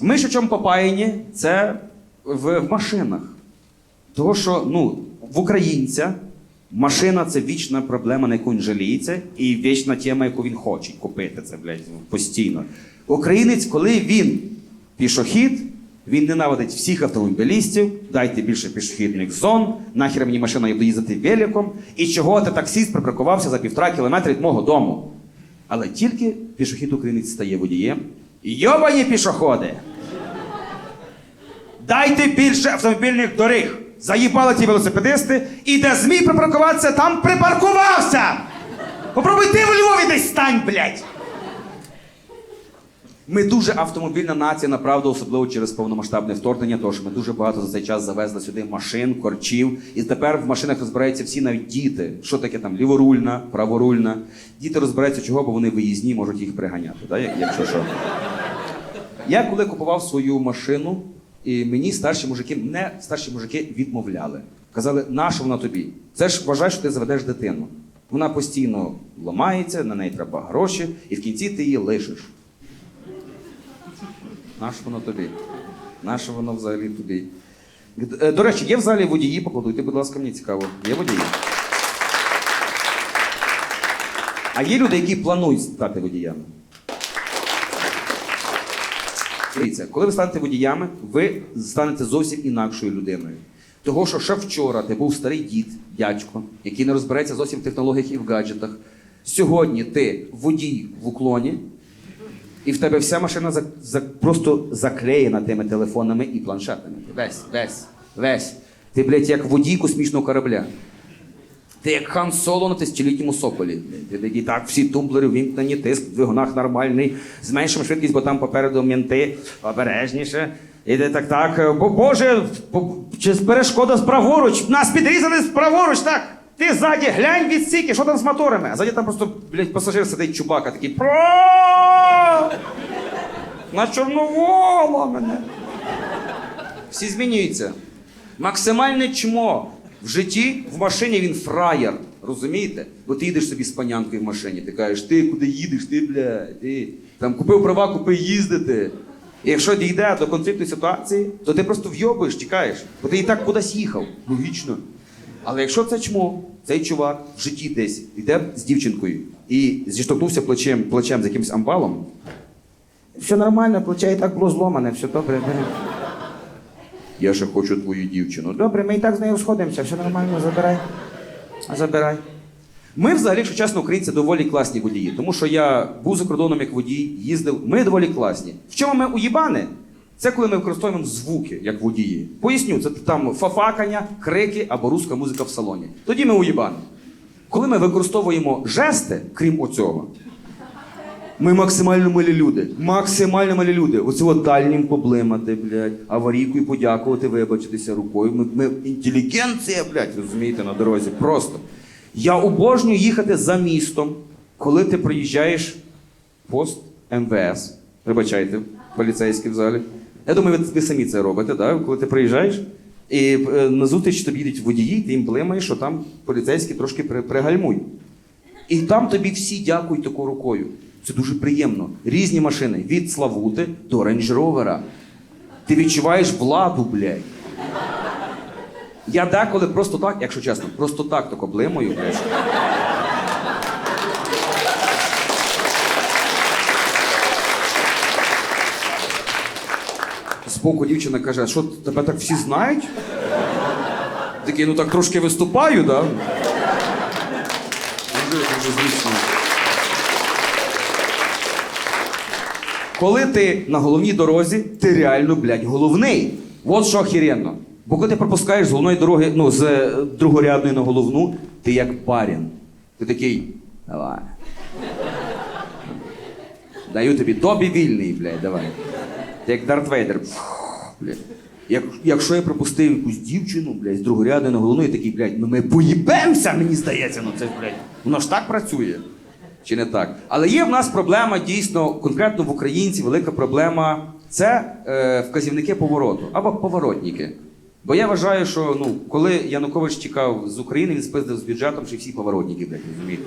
Ми що попаяні, це в, в машинах. Того, що ну, в українця машина це вічна проблема, на яку він жаліється, і вічна тема, яку він хоче купити. Це, блядь, постійно. Українець, коли він пішохід, він ненавидить всіх автомобілістів, дайте більше пішохідних зон, нахер мені машина я буду їздити великом, і чого ти таксіст припаркувався за півтора кілометра від мого дому. Але тільки пішохід українець стає водієм. Йобані пішоходи! Дайте більше автомобільних доріг. Заїбали ті велосипедисти, і де змій припаркуватися, там припаркувався! Попробуй ти в Львові десь стань, блядь! Ми дуже автомобільна нація, направду, особливо через повномасштабне вторгнення, тому що ми дуже багато за цей час завезли сюди машин, корчів. І тепер в машинах розбираються всі навіть діти. Що таке там ліворульна, праворульна. Діти розбираються чого, бо вони виїзні, можуть їх приганяти. Да? як- Якщо що. Я коли купував свою машину, і мені старші мужики, мене старші мужики відмовляли. Казали, нащо вона тобі? Це ж вважай, що ти заведеш дитину. Вона постійно ламається, на неї треба гроші, і в кінці ти її лишиш. Нащо воно тобі? Нащо воно взагалі тобі? Е, До речі, є в залі водії, покладуйте, будь ласка, мені цікаво. Є водії? А є люди, які планують стати водіями. Дивіться, коли ви станете водіями, ви станете зовсім інакшою людиною. Того, що ще вчора ти був старий дід, дядько, який не розбереться зовсім в технологіях і в гаджетах. Сьогодні ти водій в уклоні, і в тебе вся машина за, за, просто заклеєна тими телефонами і планшетами. Весь, весь, весь. Ти, блядь, як водій космічного корабля. Ти як хан Соло на тисячолітньому соколі. Ти так, всі тумблери вімкнені, тиск в двигунах нормальний, зменшимо швидкість, бо там попереду мінти, обережніше. І ти так, так, бо Боже, чи перешкода праворуч, нас підрізали праворуч, так. Ти ззаді глянь від стільки, що там з моторами? А ззаді там просто, блядь, пасажир сидить чубака, такий про на чорновола мене. Всі змінюються. Максимальне чмо. В житті в машині він фраєр. Розумієте? Бо ти їдеш собі з панянкою в машині. Ти кажеш, ти куди їдеш, ти, бля, ти. Там купив права, купи їздити. І якщо дійде до конфліктної ситуації, то ти просто вйобуєш, тікаєш. Бо ти і так кудись їхав. Логічно. Але якщо це чмо, цей чувак в житті десь йде з дівчинкою і зіштовхнувся плечем, плечем з якимось амбалом, все нормально, плече і так було зломане, все добре. Я ще хочу твою дівчину. Добре, ми і так з нею сходимося, все нормально, забирай. Забирай. Ми, взагалі, якщо чесно, українці доволі класні водії, тому що я був за кордоном як водій, їздив. Ми доволі класні. В чому ми уїбани? Це коли ми використовуємо звуки як водії. Поясню, це там фафакання, крики або руська музика в салоні. Тоді ми уїбани. Коли ми використовуємо жести, крім оцього, ми максимально милі люди. Максимально милі люди. Оце от дальнім поблимати, блядь, аварійкою подякувати, вибачитися рукою. Ми, ми інтелігенція, блядь, розумієте, на дорозі. Просто. Я обожнюю їхати за містом, коли ти приїжджаєш пост МВС. Вибачайте, поліцейський в залі. Я думаю, ви, ви самі це робите, да? коли ти приїжджаєш, і е, на зустріч тобі їдуть водії, ти їм блимаєш, що там поліцейські трошки при, пригальмуй. І там тобі всі дякують такою рукою. Це дуже приємно. Різні машини від Славути до Рейндж Ровера. Ти відчуваєш владу, блядь. Я деколи просто так, якщо чесно, просто так тако блимаю, блядь. Збоку дівчина каже, що тебе так всі знають? Такий, ну так трошки виступаю, да? Дуже, дуже звісно. Коли ти на головній дорозі, ти реально, блядь, головний. От що охеренно. Бо коли ти пропускаєш з головної дороги, ну, з е, другорядної на головну, ти як барін. Ти такий. Давай. Даю тобі добі вільний, блядь, давай. Ти як Дарт Вейдер. Як, якщо я пропустив якусь дівчину, блядь, з другорядної на головну, я такий, блядь, ну ми поїбемося, мені здається, ну це блядь, воно ж так працює. Чи не так? Але є в нас проблема дійсно, конкретно в українці, велика проблема це е, вказівники повороту або поворотники. Бо я вважаю, що ну, коли Янукович тікав з України, він спиздив з бюджетом, що всі поворотники, блядь, розумієте?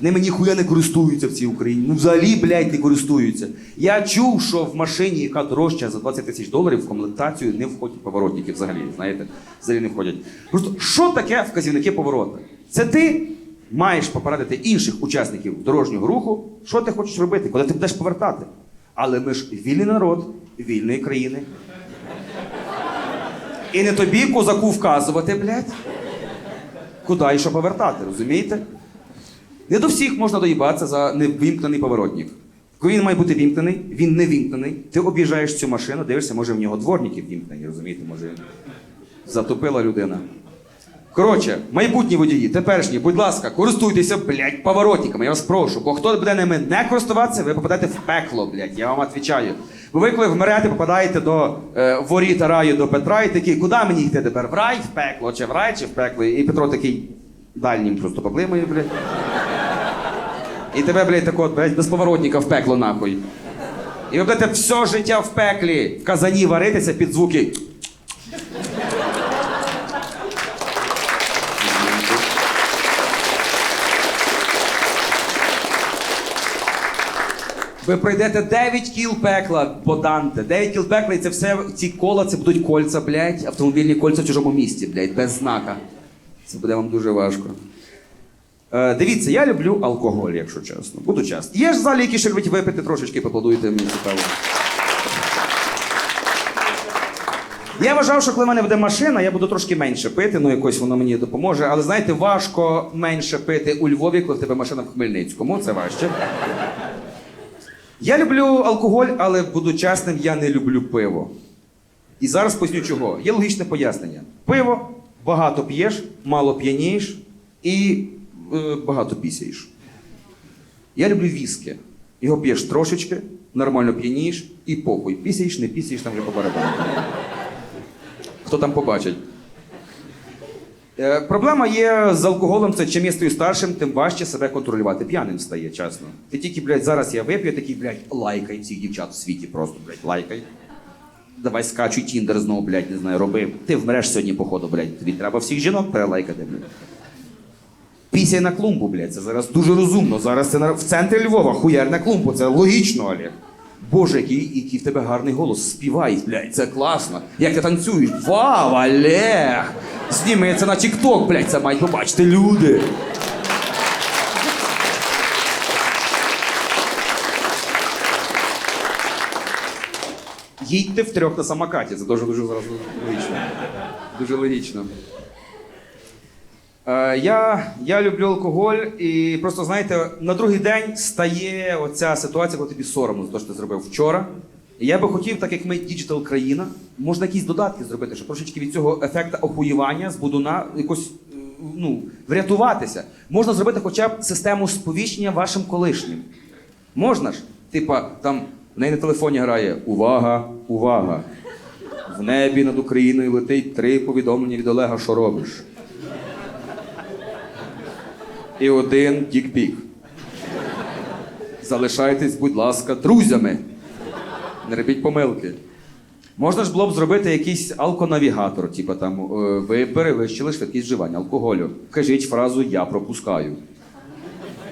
Ними ніхуя не користуються в цій Україні. Ну взагалі, блядь, не користуються. Я чув, що в машині, яка дорожча за 20 тисяч доларів, в комплектацію не входять поворотники взагалі, знаєте, взагалі не входять. Просто що таке вказівники поворота? Це ти маєш попередити інших учасників дорожнього руху, що ти хочеш робити, коли ти будеш повертати. Але ми ж вільний народ, вільної країни. І не тобі козаку вказувати, блядь, куди і що повертати, розумієте? Не до всіх можна доїбатися за невімкнений поворотник. Коли він має бути вімкнений, він не вімкнений. Ти об'їжджаєш цю машину, дивишся, може в нього дворники вімкнені, розумієте, може затопила людина. Коротше, майбутні водії, теперішні, будь ласка, користуйтеся, блядь, поворотниками, я вас прошу. Бо хто буде ними не користуватися, ви попадете в пекло, блядь, я вам відповідаю. Бо ви коли вмрете, попадаєте до е, воріт раю до Петра і такий, куди мені йти тепер? В рай, в пекло, чи в рай, чи в пекло? І Петро такий дальнім просто поблимає, блядь. І тебе, блядь, так от, блядь, без поворотника в пекло нахуй. І ви будете все життя в пеклі в казані варитися під звуки. Ви пройдете 9 кіл пекла, Боданте. 9 кіл пекла, і це все, ці кола, це будуть кольця, блядь, автомобільні кольця в чужому місті, блядь, без знака. Це буде вам дуже важко. Е, дивіться, я люблю алкоголь, якщо чесно. Буду чесно. Є ж в залі, які ще любить випити трошечки, поплодуйте мені цікаво. Я вважав, що коли в мене буде машина, я буду трошки менше пити, ну якось воно мені допоможе. Але знаєте, важко менше пити у Львові, коли в тебе машина в Хмельницькому. Це важче. Я люблю алкоголь, але буду чесним, я не люблю пиво. І зараз поясню чого. Є логічне пояснення. Пиво багато п'єш, мало п'янієш і е, багато пісяєш. Я люблю віскі. Його п'єш трошечки, нормально п'янієш і похуй. Пісяєш, не пісяєш, там вже по барабану. Хто там побачить? Е, проблема є з алкоголем, це чим я стаю старшим, тим важче себе контролювати. П'яним стає, чесно. Ти тільки, блядь, зараз я вип'ю, такий, блядь, лайкай всіх дівчат в світі просто, блядь, лайкай. Давай скачуй тіндер знову, блядь, не знаю, роби. Ти вмреш сьогодні, походу, блядь. Тобі треба всіх жінок перелайкати, блядь. Пісяй на клумбу, блядь, це зараз дуже розумно. Зараз це в центрі Львова, хуяр на клумбу, це логічно, Олег. Боже, який, який в тебе гарний голос. Співай, блядь, це класно. Як ти танцюєш? Вау, Олег! Зніми це на TikTok, блядь, це мають побачити люди. Їдьте втрьох на самокаті, це дуже дуже зараз логічно. Дуже логічно. Е, я, я люблю алкоголь, і просто знаєте, на другий день стає оця ситуація, коли тобі соромно за те, що ти зробив вчора. І я би хотів, так як ми діджитал країна, можна якісь додатки зробити, щоб трошечки від цього ефекту охуювання з будуна якось е, ну, врятуватися. Можна зробити хоча б систему сповіщення вашим колишнім. Можна ж? Типа, там в неї на телефоні грає Увага, увага! В небі над Україною летить три повідомлення від Олега, що робиш. І один дікпік. Залишайтесь, будь ласка, друзями. Не робіть помилки. Можна ж було б зробити якийсь алконавігатор, типу там е, ви перевищили швидкість вживання алкоголю. Кажіть фразу Я пропускаю.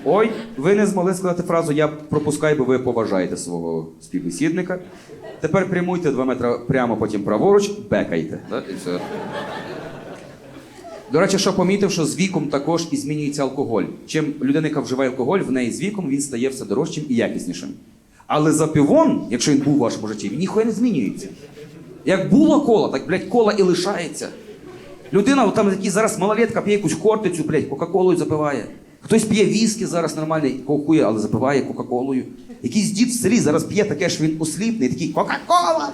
Ой, ви не змогли сказати фразу Я пропускаю, бо ви поважаєте свого співбесідника. Тепер прямуйте два метри прямо, потім праворуч, бекайте. Да? І все. До речі, що помітив, що з віком також і змінюється алкоголь. Чим людина, яка вживає алкоголь, в неї з віком він стає все дорожчим і якіснішим. Але за пивом, якщо він був у вашому житті, він ніхуя не змінюється. Як було кола, так, блядь, кола і лишається. Людина, там який зараз малолетка п'є якусь хортицю, блядь, Кока-Колою запиває. Хтось п'є віскі зараз нормальний, кохує, але запиває Кока-Колою. Якийсь дід в селі зараз п'є таке, що він осліпний, такий Кока-Кола!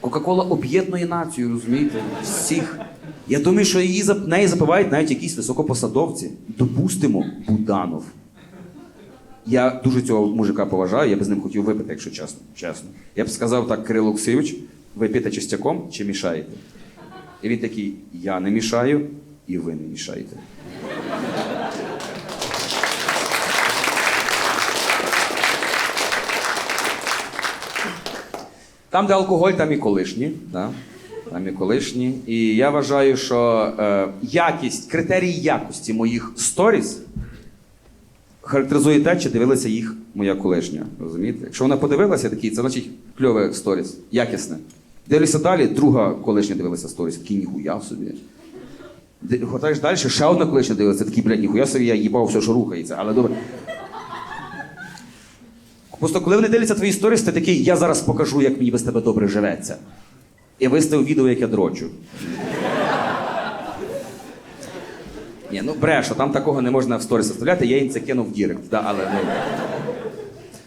Кока-Кола об'єднує націю, розумієте? Всіх. Я думаю, що її неї запивають навіть якісь високопосадовці. Допустимо, Буданов. Я дуже цього мужика поважаю, я б з ним хотів випити, якщо чесно. чесно. Я б сказав так, Кирило Олексійович, ви п'єте частяком чи мішаєте? І він такий: я не мішаю, і ви не мішаєте. Там, де алкоголь, там і колишні. Да? Там і колишні. І я вважаю, що е, якість, критерій якості моїх сторіс характеризує те, чи дивилася їх моя колишня. Розумієте? Якщо вона подивилася такі, це значить кльове сторіс, якісне. Дивлюся далі, друга колишня дивилася сторіс, такий ніхуя собі. Ди- далі, ще одна колишня дивилася, такий, блядь, ніхуя собі, я їбав все, що рухається, але добре. Просто коли вони дивляться твої сторіс, ти такий, я зараз покажу, як мені без тебе добре живеться. І виставив відео, як я дрочу. Ні, ну брешу, там такого не можна в сторіс вставляти, я їм це кинув в Дірект. Да, але, ну...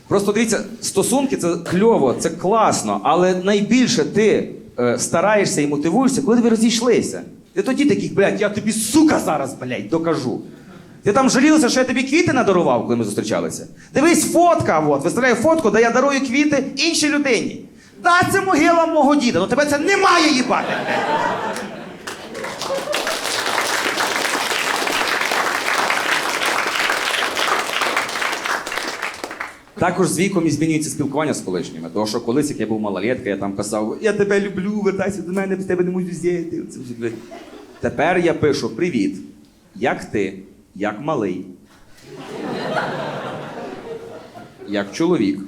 Просто дивіться, стосунки це кльово, це класно, але найбільше ти е, стараєшся і мотивуєшся, коли ви розійшлися. Ти тоді такий, блядь, я тобі сука зараз, блядь, докажу. Ти там жалілася, що я тобі квіти надарував, коли ми зустрічалися. Дивись, фотка, от, виставляю фотку, де я дарую квіти іншій людині. Та це могила мого діда, ну тебе це не має їбати. Також з віком і змінюється спілкування з колишніми. Тому що колись, як я був малолетка, я там писав: Я тебе люблю, вертайся до мене, без тебе не можу з'їти. Тепер я пишу: Привіт, як ти, як малий, як чоловік.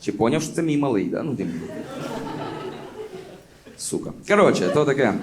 Чи поняв, що це мій малий, да? Ну, ти... Сука. Коротше, то таке.